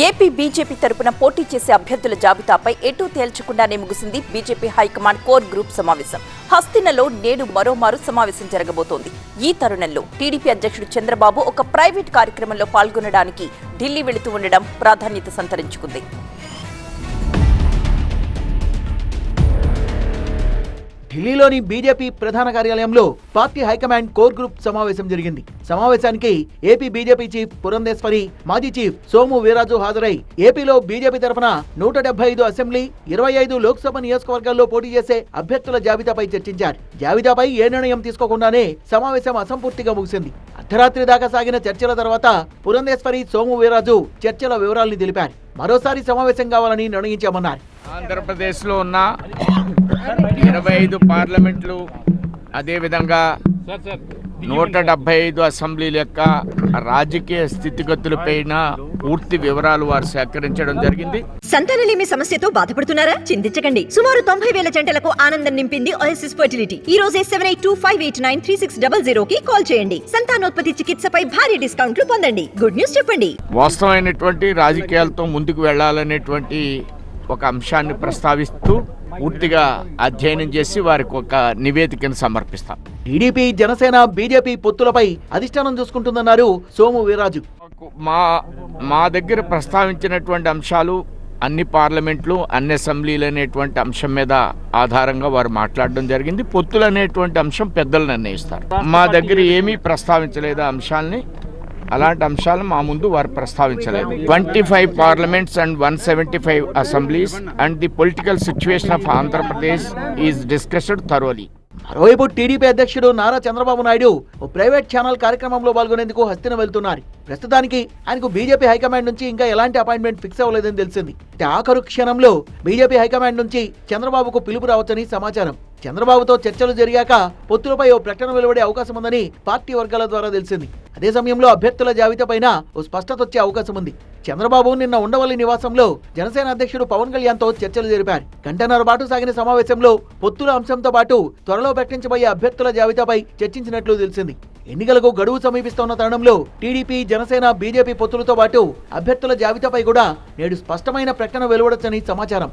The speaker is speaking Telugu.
ఏపీ బీజేపీ తరపున పోటీ చేసే అభ్యర్థుల జాబితాపై ఎటూ తేల్చకుండానే ముగిసింది బీజేపీ హైకమాండ్ కోర్ గ్రూప్ సమావేశం. హస్తినలో నేడు మరోమారు సమావేశం జరగబోతోంది. ఈ తరుణంలో టీడీపీ అధ్యక్షుడు చంద్రబాబు ఒక ప్రైవేట్ కార్యక్రమంలో పాల్గొనడానికి ఢిల్లీ వెళుతూ ఉండడం ప్రాధాన్యత సంతరించుకుంది. ఢిల్లీలోని బీజేపీ ప్రధాన కార్యాలయంలో పార్టీ హైకమాండ్ కోర్ గ్రూప్ సమావేశం జరిగింది. సమావేశానికి ఏపీ బీజేపీ చీఫ్ పురంధేశ్వరి మాజీ చీఫ్ సోము వీరాజు హాజరై ఏపీలో బీజేపీ తరఫున నూట డెబ్బై ఐదు అసెంబ్లీ ఇరవై ఐదు లోక్సభ నియోజకవర్గాల్లో పోటీ చేసే అభ్యర్థుల జాబితాపై చర్చించారు. జాబితాపై ఏ నిర్ణయం తీసుకోకుండానే సమావేశం అసంపూర్తిగా ముగిసింది. అర్ధరాత్రి దాకా సాగిన చర్చల తర్వాత పురంధేశ్వరి సోము వీరాజు చర్చల వివరాల్ని తెలిపారు. మరోసారి సమావేశం కావాలని నిర్ణయించామన్నారు. ఆంధ్రప్రదేశ్లో ఉన్న ఇరవై ఐదు పార్లమెంట్లు అదేవిధంగా నూట డెబ్బై ఐదు అసెంబ్లీల యొక్క రాజకీయ స్థితిగతులపైన పూర్తి వివరాలు వారు సేకరించడం జరిగింది. సంతానలేమి సమస్యతో బాధపడుతున్నారా? చింతించకండి. సుమారు తొంభై వేల జంటలకు ఆనందం నింపింది ఓఎస్ఎస్ ఫర్టిలిటీ. ఈ రోజే seven eight two five eight nine three six double zero కి కాల్ చేయండి. సంతానోత్పత్తి చికిత్సపై భారీ డిస్కౌంట్లు పొందండి. గుడ్ న్యూస్ చెప్పండి. వాస్తవమైనటువంటి రాజకీయాలతో ముందుకు వెళ్ళాలనేటువంటి ఒక అంశాన్ని ప్రస్తావిస్తూ పూర్తిగా అధ్యయనం చేసి వారికి ఒక నివేదికను సమర్పిస్తాం. టీడీపీ జనసేన బీజేపీ పొత్తులపై అధిష్టానం చూసుకుంటుందన్నారు సోము వీరాజు మా మా దగ్గర ప్రస్తావించినటువంటి అంశాలు అన్ని పార్లమెంట్లు అన్ని అసెంబ్లీలు అనేటువంటి అంశం మీద ఆధారంగా వారు మాట్లాడడం జరిగింది. పొత్తులు అనేటువంటి అంశం పెద్దలు నిర్ణయిస్తారు. మా దగ్గర ఏమీ ప్రస్తావించలేదు అంశాలని? అలాంటి అంశాలు మా ముందు వారు ప్రస్తావించలేదు. Twenty five parliaments and one seventy five assemblies and the political situation of Andhra Pradesh is discussed thoroughly మరోవైపు టీడీపీ అధ్యక్షుడు నారా చంద్రబాబు నాయుడు ఓ ప్రైవేట్ ఛానల్ కార్యక్రమంలో పాల్గొనేందుకు హస్తిన వెళ్తున్నారు. ప్రస్తుతానికి ఆయనకు బీజేపీ హైకమాండ్ నుంచి ఇంకా ఎలాంటి అపాయింట్మెంట్ ఫిక్స్ అవ్వలేదని తెలిసింది. ఆఖరు క్షణంలో బీజేపీ హైకమాండ్ నుంచి చంద్రబాబుకు పిలుపు రావచ్చని సమాచారం. చంద్రబాబుతో చర్చలు జరిగాక పొత్తులపై ఓ ప్రకటన వెలువడే అవకాశం ఉందని పార్టీ వర్గాల ద్వారా తెలిసింది. అదే సమయంలో అభ్యర్థుల జాబితాపైన ఓ స్పష్టత వచ్చే అవకాశం ఉంది చంద్రబాబు నిన్న ఉండవల్లి నివాసంలో జనసేన అధ్యక్షుడు పవన్ కళ్యాణ్తో చర్చలు జరిపారు. గంటన్నర పాటు సాగిన సమావేశంలో పొత్తుల అంశంతో పాటు త్వరలో ప్రకటించబోయే అభ్యర్థుల జాబితాపై చర్చించినట్లు తెలిసింది. ఎన్నికలకు గడువు సమీపిస్తున్న తరుణంలో టీడీపీ జనసేన బీజేపీ పొత్తులతో పాటు అభ్యర్థుల జాబితాపై కూడా నేడు స్పష్టమైన ప్రకటన వెలువడొచ్చని సమాచారం.